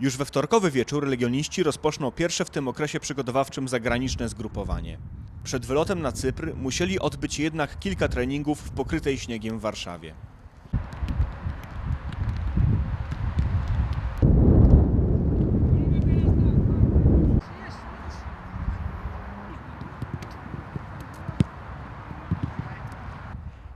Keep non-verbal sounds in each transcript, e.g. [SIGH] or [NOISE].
Już we wtorkowy wieczór legioniści rozpoczną pierwsze w tym okresie przygotowawczym zagraniczne zgrupowanie. Przed wylotem na Cypr musieli odbyć jednak kilka treningów w pokrytej śniegiem Warszawie.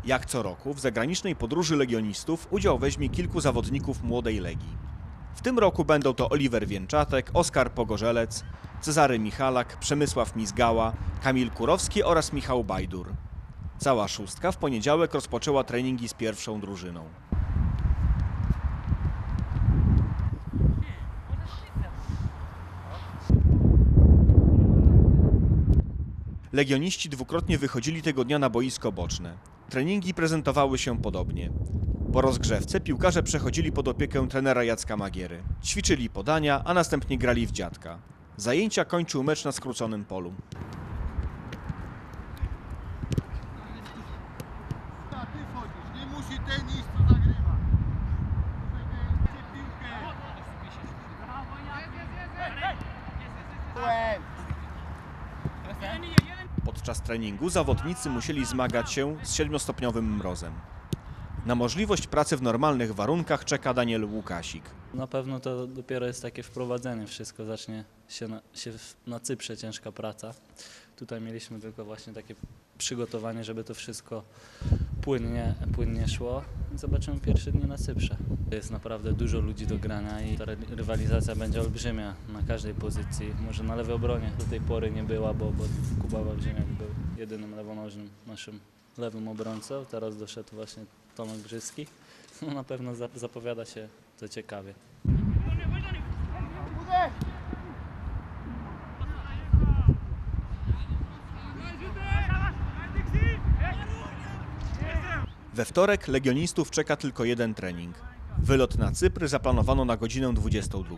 Jak co roku w zagranicznej podróży legionistów udział weźmie kilku zawodników młodej legii. W tym roku będą to Oliver Więczatek, Oskar Pogorzelec, Cezary Michalak, Przemysław Mizgała, Kamil Kurowski oraz Michał Bajdur. Cała szóstka w poniedziałek rozpoczęła treningi z pierwszą drużyną. Legioniści dwukrotnie wychodzili tego dnia na boisko boczne. Treningi prezentowały się podobnie. Po rozgrzewce piłkarze przechodzili pod opiekę trenera Jacka Magiery. Ćwiczyli podania, a następnie grali w dziadka. Zajęcia kończył mecz na skróconym polu. Podczas treningu zawodnicy musieli zmagać się z siedmiostopniowym mrozem. Na możliwość pracy w normalnych warunkach czeka Daniel Łukasik. Na pewno to dopiero jest takie wprowadzenie, wszystko zacznie się na, się na Cyprze ciężka praca. Tutaj mieliśmy tylko właśnie takie przygotowanie, żeby to wszystko płynnie, płynnie szło. Zobaczymy pierwsze dni na Cyprze. Jest naprawdę dużo ludzi do grania i ta ry- rywalizacja będzie olbrzymia na każdej pozycji. Może na lewej obronie do tej pory nie była, bo, bo Kuba Wawrzyniak był jedynym lewonożnym naszym lewym obrońcą. Teraz doszedł właśnie Tomek Grzyski. [LAUGHS] No, na pewno za- zapowiada się to ciekawie. We wtorek legionistów czeka tylko jeden trening. Wylot na Cypr zaplanowano na godzinę 22.